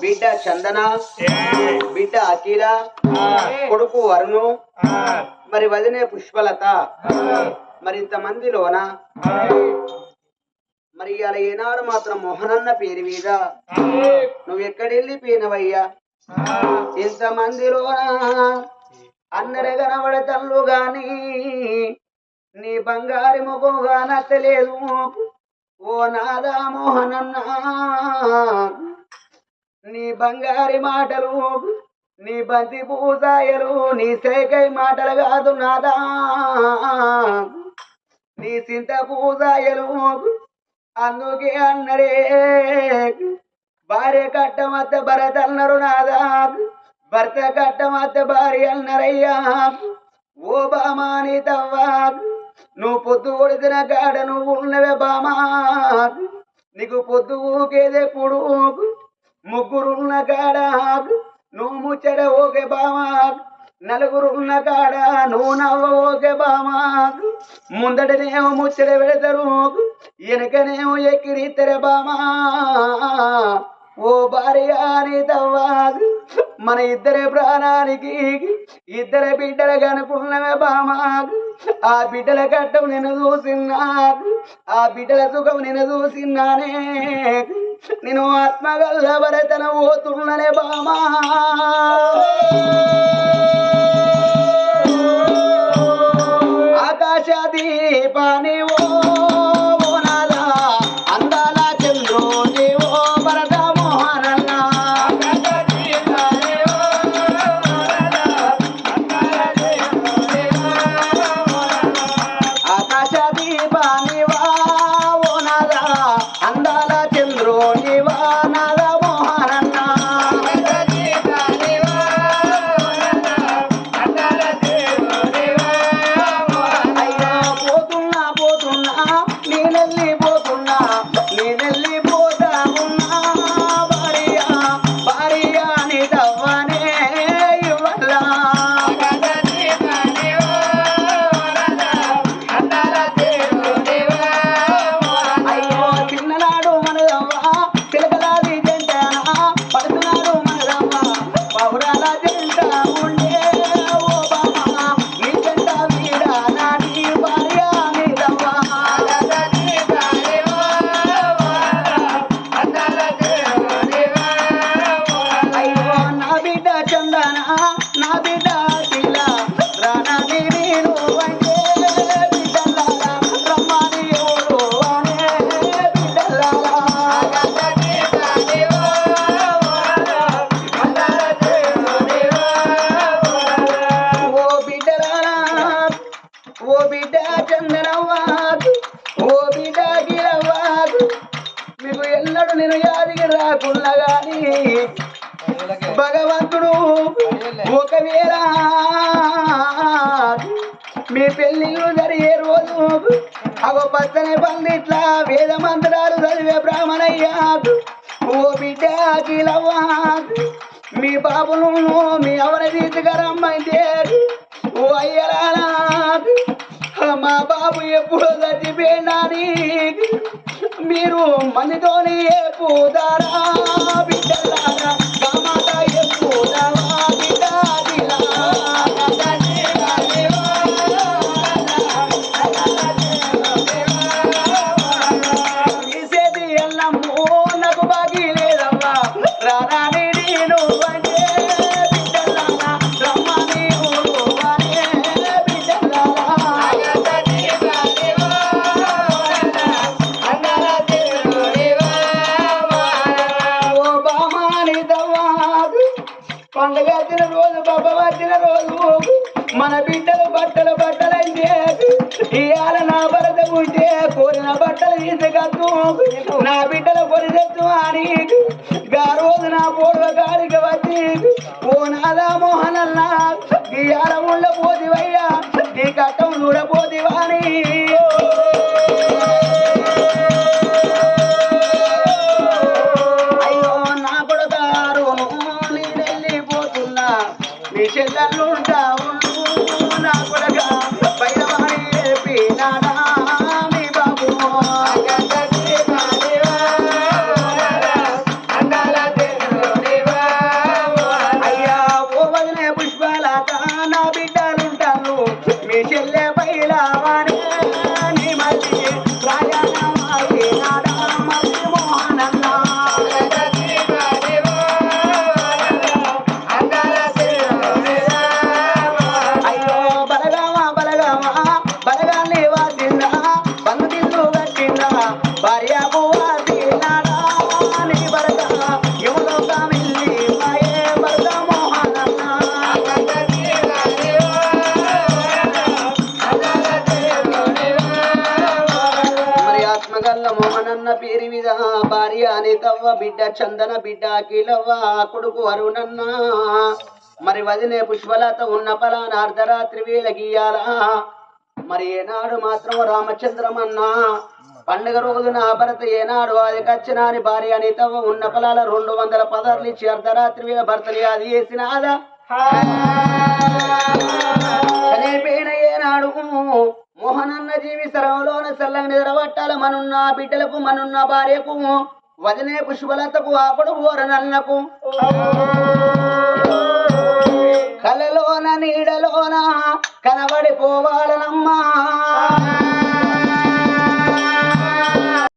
బిడ్డ చందన బిడ్డ అకీరా కొడుకు వరుణు మరి వదినే పుష్పలత. మరి ఇంతమందిలోన మరి ఇవాళ ఏనాడు మాత్రం మోహనన్న పేరు మీద నువ్వు ఎక్కడెళ్ళిపోయినవయ్యా ఇంతమందిలోన అన్నరే కనబడతల్లు గాని నీ బంగారి ముఖంగా నచ్చలేదు ఓ నాదా మోహనన్నా నీ బంగారి మాటలు నీ బంతి పూసాయలు నీ సేకై మాటలు కాదు నాదా. నీ సింత పూసాయలు అందుకే అన్నరే భార్య కట్టమత్త భరత్ అన్నారు నాదా. భర్త కట్టమత్త భార్య అన్నరయ్యా ఓ బామాని తవ్వా. నువ్వు పొద్దు కొడిసిన కాడ నువ్వు ఉన్నవే బామా. నీకు పొద్దు ఊకేదే ఊకేదెప్పుడు ముగ్గురున్న కాడ నువ్వు ముచ్చట ఓకే బామా నలుగురున్న కాడ నువ్వు నవ్వ ఓకే బామా ముందటనేమో ముచ్చట పెడతారు వెనకనేమో ఎక్కిరిద్దరే బామా ఓ భార్య అని తవ్వా మన ఇద్దరి ప్రాణానికి ఇద్దరు బిడ్డలు కనుకున్నవే బామా ఆ బిడ్డల కట్టం నేను చూసిన్నా ఆ బిడ్డల సుఖం నేను చూసిన్నానే నేను ఆత్మగల్ల తన పోతున్ననే బామా. ఓ బిడ్డ చందనవాదు ఓ బిడ్డ గిరవాదు. మీకు ఎన్నడూ నేను యాదికి రాకుండా గాని భగవంతుడు ఒకవేళ మీ పెళ్ళిళ్ళు జరిగే రోజు అగో పచ్చని పండిట్లా వేద మంత్రాలు చదివే బ్రాహ్మణయ్యాడు. ఓ బిడ్డ అఖిలవ్వా మీ బాబును మీ ఎవరి తీసుకురమ్మైతే ఓ అయ్యల మా బాబు ఎప్పుడు చచ్చిపోయినాని మీరు మందితోని ఎప్పుదారా బట్టలు తీసుకత్తు నా బిడ్డల కొని అని గా రోజు నా పూర్వ గారికి వచ్చి ఓ నాదా మోహనల్లా ఇవాళ పోదివయ్యా ఈ కట్టం చూడబోదివాని అయ్యో నా కొడతారు నేనెళ్ళిపోతున్నా నీ చెల్లెళ్ళు పేరు మీద భార్య అనితవ్వ బిడ్డ చందన బిడ్డ అఖిలవ్వ కొడుకు అరుణన్న. మరి వదినే పుష్పలత ఉన్న పలాన అర్ధరాత్రి వేల గీయాల? మరి ఏనాడు మాత్రం రామచంద్రమన్న పండుగ రోజున భరత ఏనాడు అది కచ్చినాని భార్య అనితవ్వ ఉన్న పొలాల రెండు వందల పదార్లు ఇచ్చి అర్ధరాత్రి వేల భర్తని అది చనిపోయిన ఏనాడు మోహనన్న జీవి సరవలోన చల్లని నిద్రపట్టాల మనున్న బిడ్డలకు మనున్న భార్యకు వదినే పుష్పలతకు ఆపడు ఓరనన్నకు. కలలోన నీడలోన కనబడిపోవాలనమ్మా.